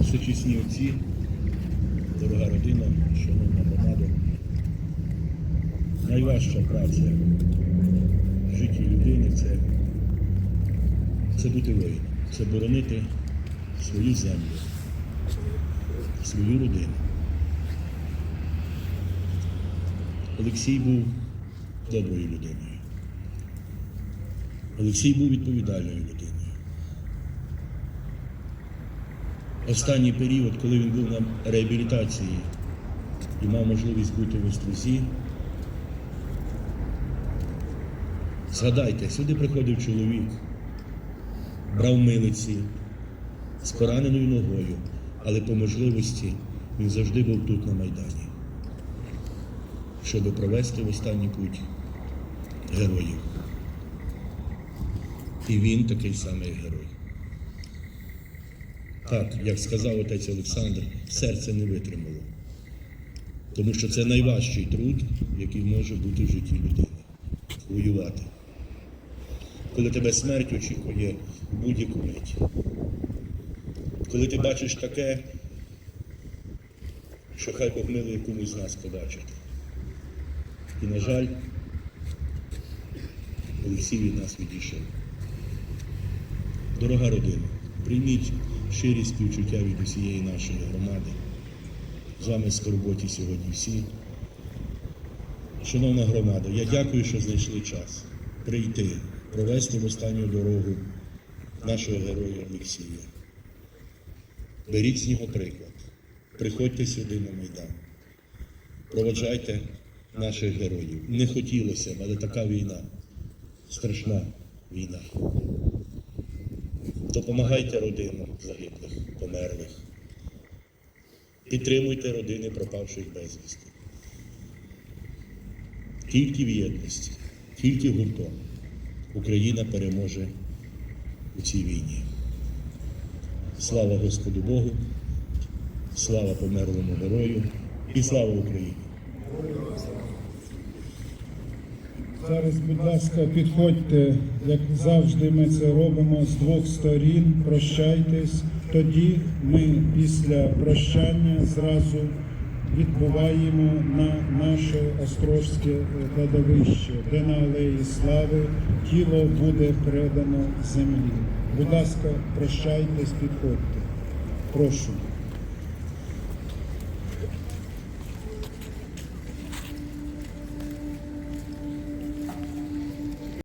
Всечесні отці, дорога родина, шановна громада, найважча праця в житті людини це, це бути воїном, це боронити свою землю, свою родину. Олексій був доброю людиною. Олексій був відповідальною людиною. Останній період, коли він був на реабілітації і мав можливість бути в Острозі, згадайте, сюди приходив чоловік, брав милиці з пораненою ногою, але по можливості він завжди був тут на Майдані, щоб провести в останній путь героїв. І він такий самий герой. Так, як сказав отець Олександр, серце не витримало. Тому що це найважчий труд, який може бути в житті людини. Воювати. Коли тебе смерть очікує в будь-яку мить. Коли ти бачиш таке, що хай Бог милує комусь з нас побачити. І, на жаль, Олексій від нас відійшов. Дорога родина, прийміть щирі співчуття від усієї нашої громади. З вами скорботі сьогодні всі. Шановна громада, я дякую, що знайшли час прийти, провести в останню дорогу нашого героя Олексія. Беріть з нього приклад. Приходьте сюди на Майдан. Проводжайте наших героїв. Не хотілося б, але така війна, страшна війна. Допомагайте родинам загиблих, померлих. Підтримуйте родини пропавших безвісти. Тільки в єдності, тільки гуртом Україна переможе у цій війні. Слава Господу Богу, слава померлому герою і слава Україні! Зараз, будь ласка, підходьте, як завжди ми це робимо з двох сторін, прощайтесь. Тоді ми після прощання зразу відбуваємо на наше острожське е, кладовище, де на алеї слави тіло буде передано землі. Будь ласка, прощайтесь, підходьте. Прошу.